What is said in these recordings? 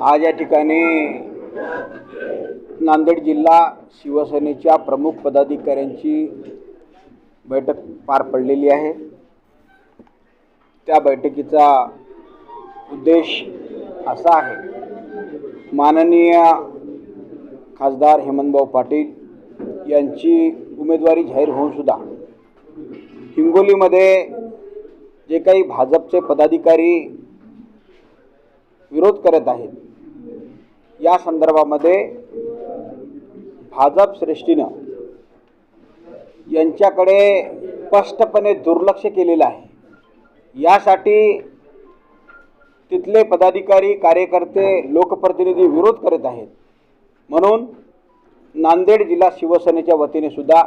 आज या ठिकाणी नांदेड जिल्हा शिवसेनेच्या प्रमुख पदाधिकाऱ्यांची बैठक पार पडलेली आहे. त्या बैठकीचा उद्देश असा आहे. माननीय खासदार हेमंतभाऊ पाटील यांची उमेदवारी जाहीर होऊन सुद्धा हिंगोलीमध्ये जे काही भाजपचे पदाधिकारी विरोध करत आहेत या संदर्भामध्ये भाजप श्रेष्ठीनं यांच्याकडे स्पष्टपणे दुर्लक्ष केलेलं आहे. यासाठी तिथले पदाधिकारी कार्यकर्ते लोकप्रतिनिधी विरोध करत आहेत. म्हणून नांदेड जिल्हा शिवसेनेच्या वतीने सुद्धा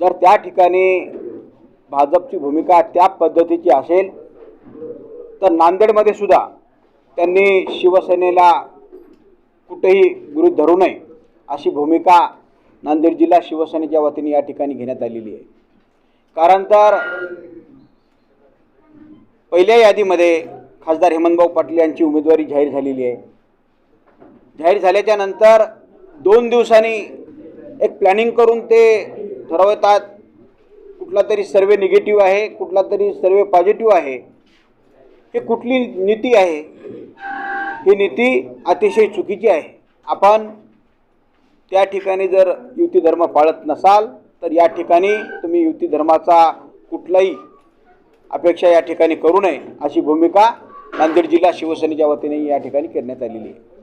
जर त्या ठिकाणी भाजपची भूमिका त्या पद्धतीची असेल तर नांदेडमध्ये सुद्धा त्यांनी शिवसेनेला कुठेही गृहीत धरू नये अशी भूमिका नांदेड जिल्हा शिवसेनेच्या वतीने या ठिकाणी घेण्यात आलेली आहे. कारण तर पहिल्या यादीमध्ये खासदार हेमंतभाऊ पाटील यांची उमेदवारी जाहीर झालेली आहे. जाहीर झाल्याच्यानंतर दोन दिवसांनी एक प्लॅनिंग करून ते ठरवतात. कुठला तरी सर्वे निगेटिव्ह आहे कुठला तरी सर्वे पॉझिटिव्ह आहे. हे कुठली नीती आहे ही नीती अतिशय चुकीची आहे. आपण त्या ठिकाणी जर युती धर्म पाळत नसाल तर या ठिकाणी तुम्ही युती धर्माचा कुठलाही अपेक्षा या ठिकाणी करू नये अशी भूमिका नांदेड जिल्हा शिवसेनेच्या वतीने या ठिकाणी करण्यात आलेली आहे.